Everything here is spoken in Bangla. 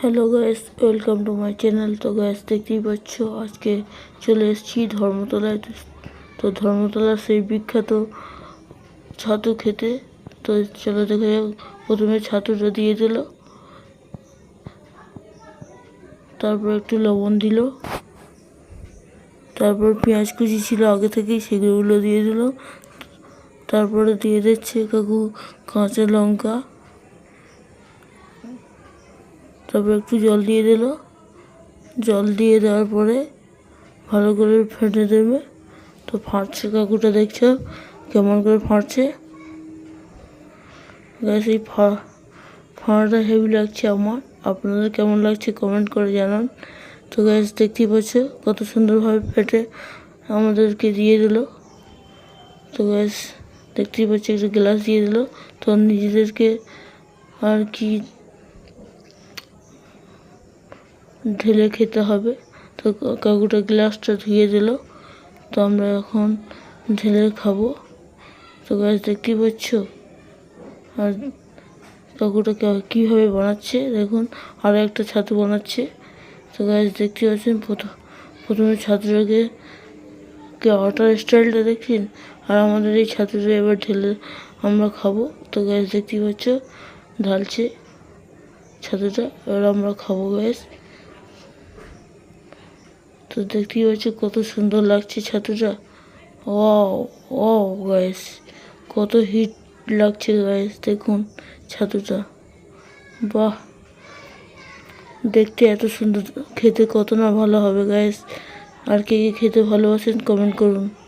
Hello guys welcome to my channel তো গ্যাস দেখতেই পাচ্ছ, আজকে চলে এসেছি ধর্মতলায়। তো- ধর্মতলার সেই বিখ্যাত ছাতু খেতে। তো চলো দেখা যাক, প্রথমে ছাতুটা দিয়ে দিল। তারপর একটু লবণ দিল। তারপর পেঁয়াজ কুচি ছিল আগে থেকেই, সেগুলো দিয়ে দিল। তারপরে দিয়ে দিচ্ছে কাকু কাঁচা লঙ্কা। তারপর একটু জল দিয়ে দিল। জল দিয়ে দেওয়ার পরে ভালো করে ফেটে দেবে। তো ফাটছে কাকুটা, দেখছ? কেমন করে ফাটছে? গ্যাস এই ফাড়াটা হেভি লাগছে আমার। আপনাদের কেমন লাগছে কমেন্ট করে জানান। তো গ্যাস দেখতেই পাচ্ছ কত সুন্দরভাবে ফেটে আমাদেরকে দিয়ে দিল। তো গ্যাস দেখতেই পাচ্ছি একটা গ্লাস দিয়ে দিল। তো নিজেদেরকে আর কি ঢেলে খেতে হবে। তো কাকুটা গ্লাসটা ধুয়ে দিল। তো আমরা এখন ঢেলে খাব। তো গাছ দেখতেই পাচ্ছ? আর কাকুটা কীভাবে বানাচ্ছে? দেখুন আরও একটা ছাতু বানাচ্ছে। তো গাছ দেখতে পাচ্ছেন প্রথম প্রথমে ছাতুটাকে, কে অটার স্টাইলটা দেখছেন? আর আমাদের এই ছাতুটা এবার ঢেলে আমরা খাব। তো গ্যাস দেখতেই পাচ্ছ, ঢালছে ছাতুটা, এবার আমরা খাব গ্যাস তো দেখতেই পাচ্ছ কত সুন্দর লাগছে ছাতুটা। ও ও গাইস কত হিট লাগছে গায়েস দেখুন ছাতুটা। বাহ, দেখতে এত সুন্দর, খেতে কত না ভালো হবে গায়েস আর কে কে খেতে ভালোবাসেন কমেন্ট করুন।